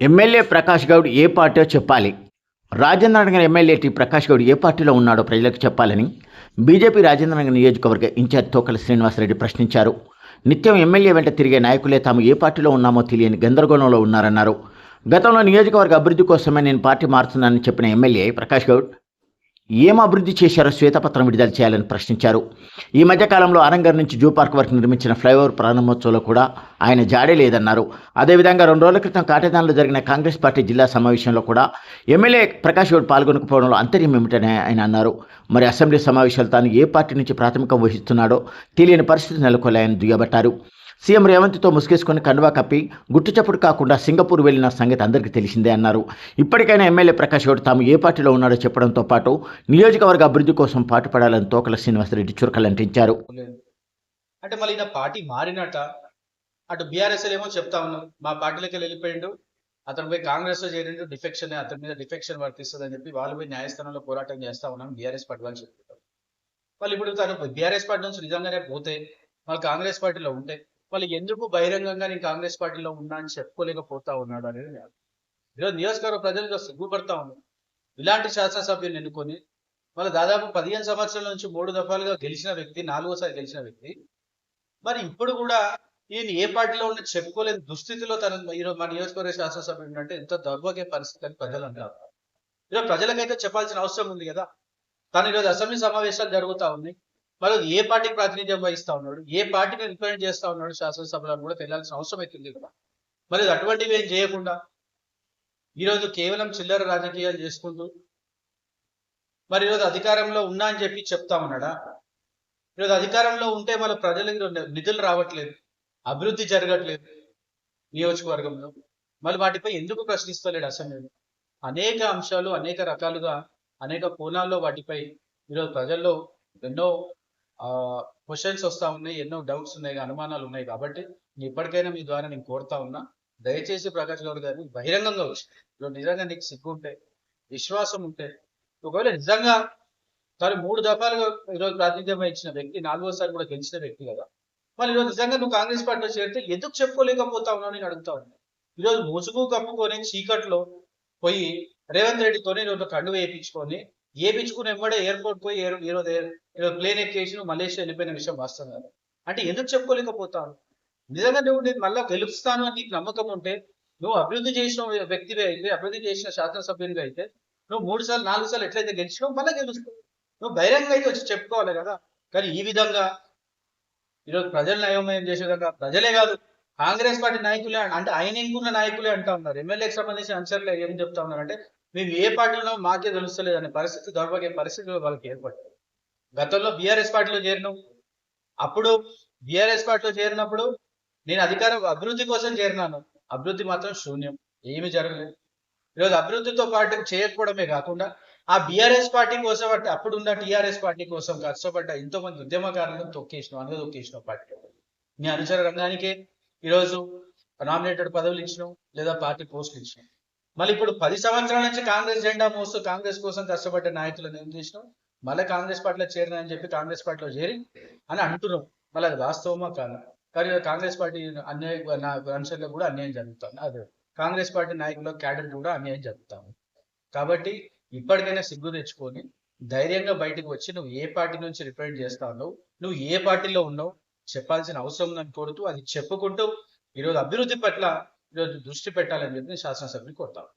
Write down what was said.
MLA Prakash Goud ఏ party చెప్పాలి? Rajendranagar MLA T Prakash Goud ఏ పార్టీలో ఉన్నాడో ప్రజలకు చెప్పాలని బీజేపీ రాజేంద్రనగర్ నియోజకవర్గ ఇన్ఛార్జ్ తోకల శ్రీనివాసరెడ్డి ప్రశ్నించారు. నిత్యం ఎమ్మెల్యే వెంట తిరిగే నాయకులే తాము ఏ పార్టీలో ఉన్నామో తెలియని గందరగోళంలో ఉన్నారన్నారు. గతంలో నియోజకవర్గ అభివృద్ధి కోసమే నేను పార్టీ మారుతున్నానని చెప్పిన ఎమ్మెల్యే ప్రకాష్ గౌడ్ ఏం అభివృద్ధి చేశారో శ్వేతపత్రం విడుదల చేయాలని ప్రశ్నించారు. ఈ మధ్యకాలంలో అనంగర్ నుంచి జూ పార్క్ వరకు నిర్మించిన ఫ్లైఓవర్ ప్రారంభోత్సవంలో కూడా ఆయన జాడే లేదన్నారు. అదేవిధంగా రెండు రోజుల క్రితం కాటేదాన్లో జరిగిన కాంగ్రెస్ పార్టీ జిల్లా సమావేశంలో కూడా ఎమ్మెల్యే ప్రకాష్ గౌడ్ పాల్గొనకపోవడంలో అంతర్యం ఏమిటని ఆయన అన్నారు. మరి అసెంబ్లీ సమావేశాలు తాను ఏ పార్టీ నుంచి ప్రాథమికం వహిస్తున్నాడో తెలియని పరిస్థితి నెలకొల్లాయని దుయ్యబట్టారు. సీఎం రేవంత్తో ముసుగేసుకుని కండువా కప్పి గుట్టుచప్పుడు కాకుండా సింగపూర్ వెళ్ళిన సంగతి అందరికీ తెలిసిందే అన్నారు. ఇప్పటికైనా ఎమ్మెల్యే ప్రకాష్ గౌడ్ తాము ఏ పార్టీలో ఉన్నాడో చెప్పడంతో పాటు నియోజకవర్గ అభివృద్ధి కోసం పాటుపడాలని తోకల శ్రీనివాసరెడ్డి చురకలంటించారు. అంటే మళ్ళీ ఈయన పార్టీ మారినట్ట? అటు బీఆర్ఎస్ ఏమో చెప్తా ఉన్నారు. మా పార్టీలోకి వెళ్ళిపోయిండు. అతను పోయి కాంగ్రెస్లో చేరిండు. డిఫెక్షన్ అతని మీద డిఫెక్షన్ వర్తిస్తుంది అని చెప్పి వాళ్ళు పోయి న్యాయస్థానంలో పోరాటం చేస్తా ఉన్నాం. బీఆర్ఎస్ పార్టీ వాళ్ళు చెప్తారు వాళ్ళు ఇప్పుడు తను బీఆర్ఎస్ పార్టీ నుంచి నిజంగానే పోతే వాళ్ళు కాంగ్రెస్ పార్టీలో ఉంటే వాళ్ళు ఎందుకు బహిరంగంగా నేను కాంగ్రెస్ పార్టీలో ఉన్నా అని చెప్పుకోలేకపోతా ఉన్నాడు అనేది ఈరోజు నియోజకవర్గ ప్రజలు సిగ్గుపడతా ఉన్నారు. ఇలాంటి శాసనసభ్యులు ఎన్నుకొని మళ్ళీ దాదాపు పదిహేను సంవత్సరాల నుంచి మూడు దఫాలుగా గెలిచిన వ్యక్తి నాలుగోసారి గెలిచిన వ్యక్తి. మరి ఇప్పుడు కూడా ఈయన ఏ పార్టీలో ఉన్న చెప్పుకోలేని దుస్థితిలో తన ఈరోజు మా నియోజకవర్గ శాసనసభ్యుడు అంటే ఎంత దౌర్భాగ్య పరిస్థితి అని ప్రజలు అంటారు. ఈరోజు ప్రజలకైతే చెప్పాల్సిన అవసరం ఉంది కదా. తను ఈరోజు అసెంబ్లీ సమావేశాలు జరుగుతూ ఉన్నాయి. మరి ఏ పార్టీకి ప్రాతినిధ్యం వహిస్తా ఉన్నాడు ఏ పార్టీని రిప్రజెంట్ చేస్తా ఉన్నాడు శాసనసభలో కూడా తెలియాల్సిన అవసరం అవుతుంది కదా. మరి అటువంటివి ఏం చేయకుండా ఈరోజు కేవలం చిల్లర రాజకీయాలు చేసుకుంటూ మరి ఈరోజు అధికారంలో ఉన్నా అని చెప్పి చెప్తా ఉన్నాడా? ఈరోజు అధికారంలో ఉంటే మన ప్రజలకు నిధులు రావట్లేదు అభివృద్ధి జరగట్లేదు నియోజకవర్గంలో. మళ్ళీ వాటిపై ఎందుకు ప్రశ్నిస్తలేడు అసెంబ్లీలో? అనేక అంశాలు అనేక రకాలుగా అనేక కోణాల్లో వాటిపై ఈరోజు ప్రజల్లో ఎన్నో క్వశ్చన్స్ వస్తా ఉన్నాయి ఎన్నో డౌట్స్ ఉన్నాయి అనుమానాలు ఉన్నాయి కాబట్టి ఇప్పటికైనా మీ ద్వారా నేను కోరుతా ఉన్నా దయచేసి ప్రకాష్ గౌడ్ గారిని బహిరంగంగా వచ్చి నిజంగా నీకు సిగ్గు ఉంటే విశ్వాసం ఉంటే ఒకవేళ నిజంగా తను మూడు దఫాలుగా ఈరోజు ప్రాతినిధ్యం ఇచ్చిన వ్యక్తి నాలుగోసారి కూడా గెలిచిన వ్యక్తి కదా. మరి ఈరోజు నిజంగా నువ్వు కాంగ్రెస్ పార్టీలో చేరితే ఎందుకు చెప్పుకోలేకపోతా ఉన్నావు నేను అడుగుతా ఉన్నాను ఈరోజు ముసుగు కప్పుకొని చీకట్లో పోయి రేవంత్ రెడ్డితోనే ఈరోజు కండు వేయించుకొని వేయించుకుని ఎమ్మడే ఎయిర్పోర్ట్ పోయి ఎయిర్- ఈరోజు ఈరోజు ప్లేన్ ఎక్కేసి మలేషియా వెళ్ళిపోయిన విషయం వాస్తవం కదా అంటే ఎందుకు చెప్పుకోలేకపోతాను నిజంగా నువ్వు నేను మళ్ళీ గెలుస్తాను అని నీకు నమ్మకం ఉంటే నువ్వు అభివృద్ధి చేసిన వ్యక్తివి అయితే అభివృద్ధి చేసిన శాసనసభ్యునివి అయితే నువ్వు మూడు సార్లు నాలుగు సార్లు ఎట్లయితే గెలిచినావు మళ్ళీ గెలుస్తావు. నువ్వు బహిరంగ అయితే వచ్చి చెప్పుకోవాలి కదా. కానీ ఈ విధంగా ఈరోజు ప్రజలను నయోమయం చేసే విధంగా ప్రజలే కాదు కాంగ్రెస్ పార్టీ నాయకులే అంటే ఆయన ఇంకున్న నాయకులే అంటా ఉన్నారు. ఎమ్మెల్యేకి సంబంధించిన అంశాలు ఏం చెప్తా ఉన్నారంటే మేము ఏ పార్టీలో మాకే తెలుస్తలేదు అనే పరిస్థితి దౌర్భాగ్య పరిస్థితులు వాళ్ళకి ఏర్పడ్డాయి. గతంలో బీఆర్ఎస్ పార్టీలో చేరినాం అప్పుడు బీఆర్ఎస్ పార్టీలో చేరినప్పుడు నేను అధికారం అభివృద్ధి కోసం చేరినాను. అభివృద్ధి మాత్రం శూన్యం. ఏమీ జరగలేదు. ఈరోజు అభివృద్ధితో పాటు చేయకపోవడమే కాకుండా ఆ బీఆర్ఎస్ పార్టీ కోసం అంటే అప్పుడు ఉన్న టీఆర్ఎస్ పార్టీ కోసం కష్టపడ్డ ఎంతో మంది ఉద్యమకారులను తొక్కేసినాం అనగా తొక్కేసిన పార్టీ మీ అనుచర రంగానికే ఈరోజు నామినేటెడ్ పదవులు ఇచ్చినాం లేదా పార్టీ పోస్టులు ఇచ్చినాం. మళ్ళీ ఇప్పుడు పది సంవత్సరాల నుంచి కాంగ్రెస్ జెండా మోస్తూ కాంగ్రెస్ కోసం కష్టపడ్డ నాయకులను ఏం చేసినాం? మళ్ళీ కాంగ్రెస్ పార్టీలో చేరినా అని చెప్పి కాంగ్రెస్ పార్టీలో చేరి అని అంటున్నాం. మళ్ళీ అది వాస్తవమా కాదు? కానీ కాంగ్రెస్ పార్టీ అన్యాయ నా కూడా అన్యాయం జరుగుతుంది. అదే కాంగ్రెస్ పార్టీ నాయకుల క్యాడర్ కూడా అన్యాయం జరుగుతాము కాబట్టి ఇప్పటికైనా సిగ్గు తెచ్చుకొని ధైర్యంగా బయటకు వచ్చి నువ్వు ఏ పార్టీ నుంచి రిప్రజెంట్ చేస్తావు నువ్వు ఏ పార్టీలో ఉన్నావు? చెప్పాల్సిన అవసరం ఉందని కోరుతూ అది చెప్పుకుంటూ ఈరోజు అభివృద్ధి పట్ల ఈరోజు దృష్టి పెట్టాలని చెప్పి శాసనసభ్యుని కోరుతాను.